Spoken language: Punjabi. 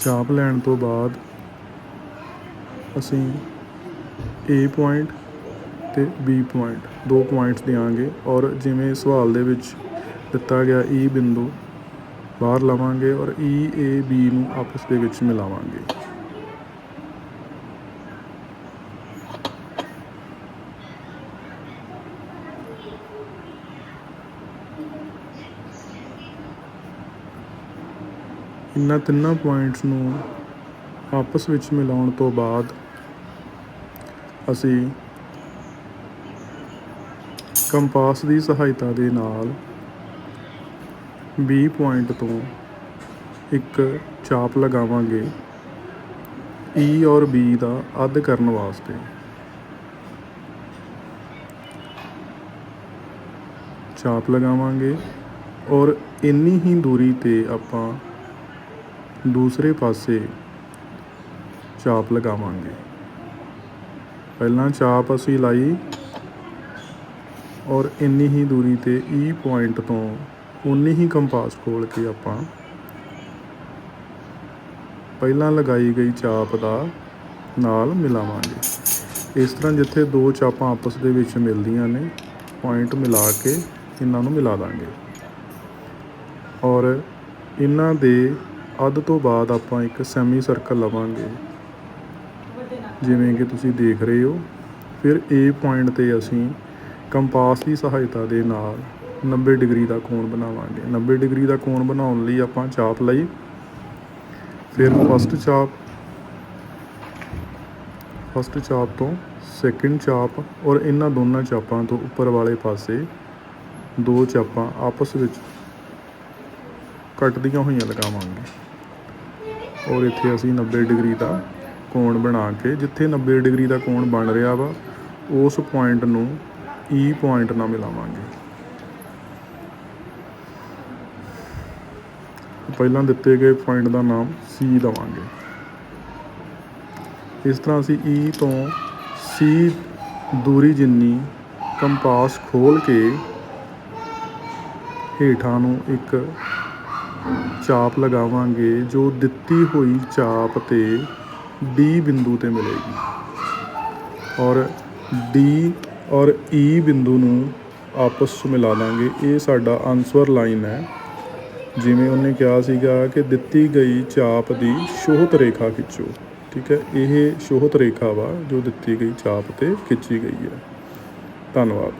ਚਾਪ ਲੈਣ ਤੋਂ ਬਾਅਦ ਅਸੀਂ A ਪੁਆਇੰਟ ਤੇ B ਪੁਆਇੰਟ ਦੋ ਪੁਆਇੰਟਸ ਦਿਆਂਗੇ ਔਰ ਜਿਵੇਂ ਸਵਾਲ ਦੇ ਵਿੱਚ ਦਿੱਤਾ ਗਿਆ E ਬਿੰਦੂ ਬਾਹਰ ਲਵਾਂਗੇ ਔਰ E A B ਨੂੰ ਆਪਸ ਦੇ ਵਿੱਚ ਮਿਲਾਵਾਂਗੇ। ਇਹਨਾਂ ਤਿੰਨਾਂ ਪੁਆਇੰਟਸ ਨੂੰ ਆਪਸ ਵਿੱਚ ਮਿਲਾਉਣ ਤੋਂ ਬਾਅਦ ਅਸੀਂ ਕੰਪਾਸ ਦੀ ਸਹਾਇਤਾ ਦੇ ਨਾਲ B ਪੁਆਇੰਟ ਤੋਂ ਇੱਕ ਚਾਪ ਲਗਾਵਾਂਗੇ E ਔਰ B ਦਾ ਅੱਧ ਕਰਨ ਵਾਸਤੇ। ਚਾਪ ਲਗਾਵਾਂਗੇ ਔਰ ਇੰਨੀ ਹੀ ਦੂਰੀ ਤੇ ਆਪਾਂ ਦੂਸਰੇ ਪਾਸੇ ਚਾਪ ਲਗਾਵਾਂਗੇ। ਪਹਿਲਾਂ ਚਾਪ ਅਸੀਂ ਲਾਈ ਔਰ ਇੰਨੀ ਹੀ ਦੂਰੀ ਤੇ E ਪੁਆਇੰਟ ਤੋਂ ਉਨੀ ਹੀ ਕੰਪਾਸ ਖੋਲ ਕੇ ਆਪਾਂ ਪਹਿਲਾਂ ਲਗਾਈ ਗਈ ਚਾਪ ਦਾ ਨਾਲ ਮਿਲਾਵਾਂਗੇ। ਇਸ ਤਰ੍ਹਾਂ ਜਿੱਥੇ ਦੋ ਚਾਪਾਂ ਆਪਸ ਦੇ ਵਿੱਚ ਮਿਲਦੀਆਂ ਨੇ ਪੁਆਇੰਟ ਮਿਲਾ ਕੇ ਇਹਨਾਂ ਨੂੰ ਮਿਲਾ ਦਾਂਗੇ। ਔਰ ਇਹਨਾਂ ਦੇ ਅੱਧ ਤੋਂ ਬਾਅਦ ਆਪਾਂ ਇੱਕ ਸੈਮੀ ਸਰਕਲ ਲਵਾਂਗੇ। ਜਿਵੇਂ ਕਿ ਤੁਸੀਂ ਦੇਖ ਰਹੇ ਹੋ। ਫਿਰ A ਪੁਆਇੰਟ ਤੇ ਅਸੀਂ ਕੰਪਾਸ ਦੀ ਸਹਾਇਤਾ ਦੇ ਨਾਲ 90 ਡਿਗਰੀ ਦਾ ਕੋਣ ਬਣਾਵਾਂਗੇ। 90 ਡਿਗਰੀ ਦਾ ਕੋਣ ਬਣਾਉਣ ਲਈ ਆਪਾਂ ਚਾਪ ਲਈ। ਫਿਰ ਫਸਟ ਚਾਪ ਫਸਟ ਚਾਪ ਤੋਂ ਸੈਕਿੰਡ ਚਾਪ ਔਰ ਇਹਨਾਂ ਦੋਨਾਂ ਚਾਪਾਂ ਤੋਂ ਉੱਪਰ ਵਾਲੇ ਪਾਸੇ ਦੋ ਚਾਪਾਂ ਆਪਸ ਵਿੱਚ ਕੱਟਦੀਆਂ ਹੋਈਆਂ ਲਗਾਵਾਂਗੇ। ਔਰ ਇੱਥੇ ਅਸੀਂ 90 ਡਿਗਰੀ ਦਾ ਕੋਣ ਬਣਾ ਕੇ, ਜਿੱਥੇ 90 ਡਿਗਰੀ ਦਾ ਕੋਣ ਬਣ ਰਿਹਾ ਵਾ, ਉਸ ਪੁਆਇੰਟ ਨੂੰ E ਪੁਆਇੰਟ ਨਾਲ ਮਿਲਾਵਾਂਗੇ। ਪਹਿਲਾਂ ਦਿੱਤੇ ਗਏ ਪੁਆਇੰਟ ਦਾ ਨਾਮ C ਦਵਾਂਗੇ। ਇਸ ਤਰ੍ਹਾਂ ਅਸੀਂ E ਤੋਂ C ਦੂਰੀ ਜਿੰਨੀ ਕੰਪਾਸ ਖੋਲ ਕੇ ਹੇਠਾਂ ਨੂੰ ਇੱਕ ਚਾਪ ਲਗਾਵਾਂਗੇ, ਜੋ ਦਿੱਤੀ ਹੋਈ ਚਾਪ ਤੇ D ਬਿੰਦੂ ਤੇ ਮਿਲੇਗੀ। ਔਰ D ਔਰ E ਬਿੰਦੂ ਨੂੰ ਆਪਸ 'ਚ ਮਿਲਾ ਲਾਂਗੇ। ਇਹ ਸਾਡਾ ਆਨਸਰ ਲਾਈਨ ਹੈ। ਜਿਵੇਂ ਉਹਨੇ ਕਿਹਾ ਸੀਗਾ ਕਿ ਦਿੱਤੀ ਗਈ ਚਾਪ ਦੀ ਸ਼ੋਹਤ ਰੇਖਾ ਖਿੱਚੋ। ਠੀਕ ਹੈ? ਇਹ ਸ਼ੋਹਤ ਰੇਖਾ ਵਾ, ਜੋ ਦਿੱਤੀ ਗਈ ਚਾਪ ਤੇ ਖਿੱਚੀ ਗਈ ਹੈ। ਧੰਨਵਾਦ।